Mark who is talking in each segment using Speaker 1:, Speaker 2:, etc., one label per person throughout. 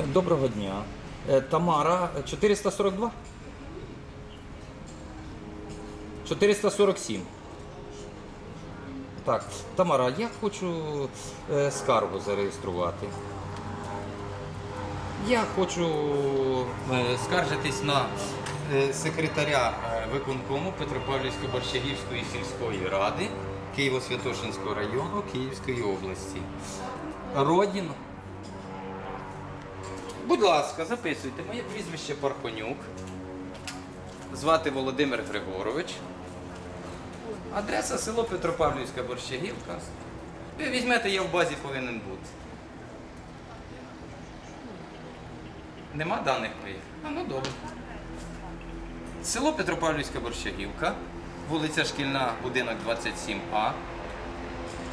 Speaker 1: Е, Доброго дня. Е, Тамара 442? 447. Так, Тамара, я хочу е, скаргу зареєструвати. Я хочу е, скаржитись на е, секретаря е, виконкому Петропавлівської Борщагівської сільської ради Києво-Святошинського району Київської області. Родін. Будь ласка, записуйте. Моє прізвище Пархонюк. Звати Володимир Григорович. Адреса село Петропавлівська Борщагівка. Ви візьмете, я в базі повинен бути. Нема даних моїх? А ну добре. Село Петропавлівська Борщагівка, вулиця Шкільна, будинок 27А,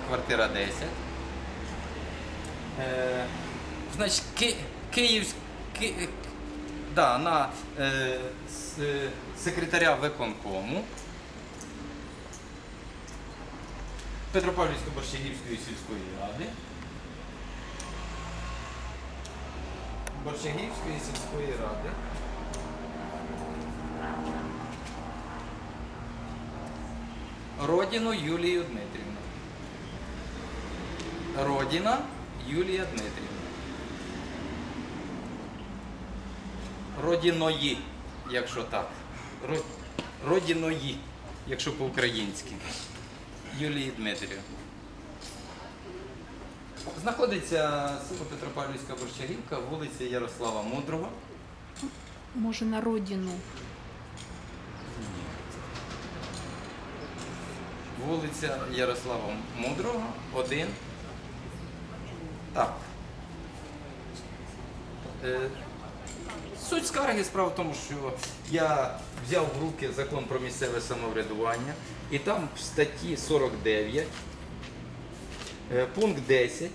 Speaker 1: квартира 10. Е, значить, Ки, Київськ, Ки, да, на е, с, секретаря виконкому Петропавлівської Борщагівської сільської ради. Борщагівської сільської ради. Родіну Юлію Дмитрівну. Родіна Юлія Дмитрівна. Родіної, якщо так. Родіної, якщо по-українськи. Юлії Дмитрівни. Знаходиться село Петропавлівська Борщагівка, вулиця Ярослава Мудрого.
Speaker 2: Може, на родину.
Speaker 1: Вулиця Ярослава Мудрого, 1. Так. Суть скарги справа в тому, що я взяв в руки закон про місцеве самоврядування, і там в статті 49, е, пункт 10.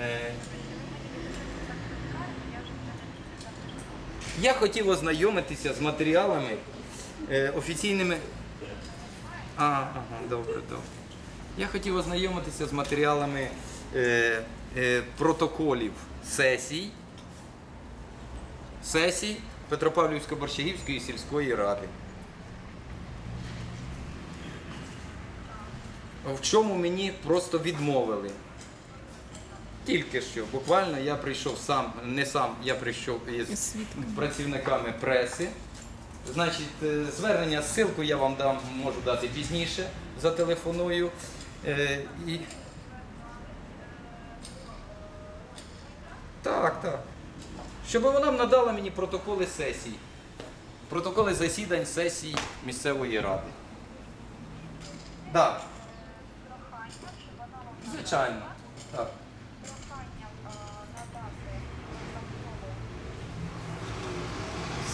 Speaker 1: е, Я хотів ознайомитися з матеріалами е, офіційними. А, ага, добре, добре. Я хотів ознайомитися з матеріалами протоколів сесій, сесій Петропавлівсько-Борщагівської сільської ради. В чому мені просто відмовили. Тільки що, буквально я прийшов сам, не сам, я прийшов із працівниками преси. Значить, е, звернення, ссылку я вам дам, можу дати пізніше, зателефоную. Е, і... Так, так. Щоб вона надала мені протоколи сесій. Протоколи засідань сесій місцевої ради. Так. Звичайно. Так.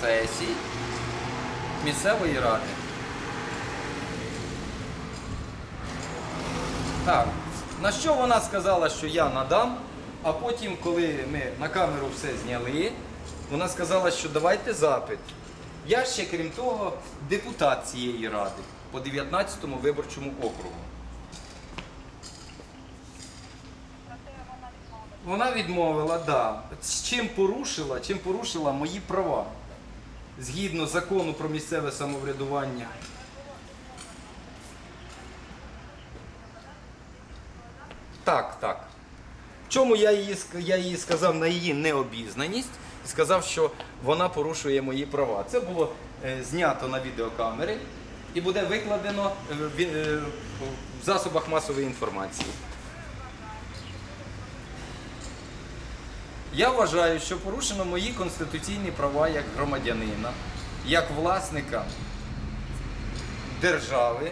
Speaker 1: Сесій місцевої ради. Так. На що вона сказала, що я надам, а потім, коли ми на камеру все зняли, вона сказала, що давайте запит. Я ще, крім того, депутат цієї ради по 19-му виборчому округу. Вона відмовила, да. З чим порушила, чим порушила мої права згідно закону про місцеве самоврядування. Так, так. Чому я її, я їй сказав на її необізнаність, і сказав, що вона порушує мої права. Це було е, знято на відеокамери і буде викладено е, в, е, в засобах масової інформації. Я вважаю, що порушено мої конституційні права як громадянина, як власника держави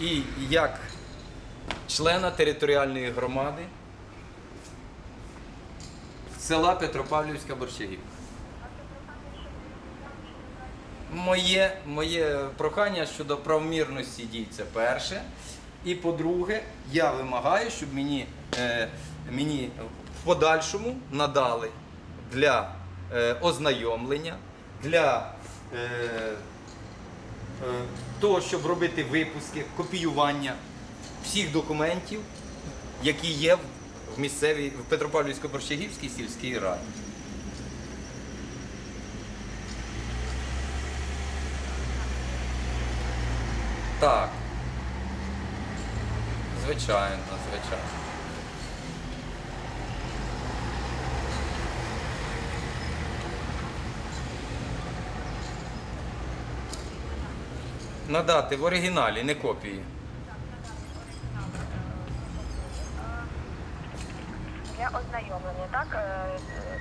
Speaker 1: і як члена територіальної громади села Петропавлівська Борщагівка. Моє, моє прохання щодо правомірності дій це перше. І по-друге, я вимагаю, щоб мені, е, мені в подальшому надали для е, ознайомлення, для е, е, того, щоб робити випуски, копіювання всіх документів, які є в місцевій в Петропавлівсько-Борщагівській сільській раді. Так. Звичайно, звичайно. Надати в оригіналі, не копії.
Speaker 3: Для ознайомлення, так, е,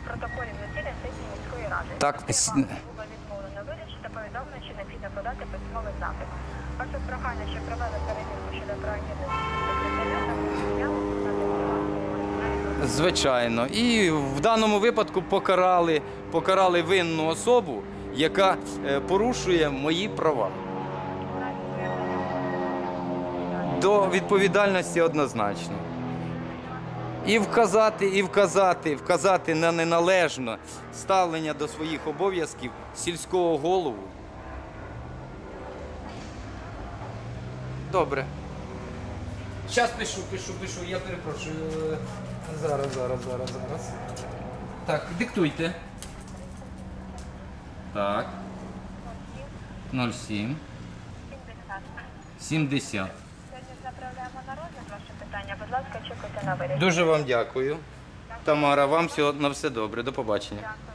Speaker 3: протоколів засідань сесії міської ради.
Speaker 1: Так,
Speaker 3: було відмовлено вирішити повідомлення, що необхідно подати письмовий запит. Ваше прохання, що провели перевірку щодо правомірності секретаря та
Speaker 1: Звичайно. І в даному випадку покарали, покарали винну особу, яка е, порушує мої права. До відповідальності однозначно. І вказати, і вказати, вказати на неналежне ставлення до своїх обов'язків сільського голову. Добре. Зараз пишу, пишу, пишу, я перепрошую. Е, Зараз, зараз, зараз, зараз. Так, диктуйте. Так. 07.
Speaker 3: 70.
Speaker 1: 70.
Speaker 3: Сьогодні направляємо на розгляд ваше питання. Будь ласка, очікуйте на вирішення.
Speaker 1: Дуже вам дякую. Тамара, вам всього на все добре. До побачення.
Speaker 3: Дякую.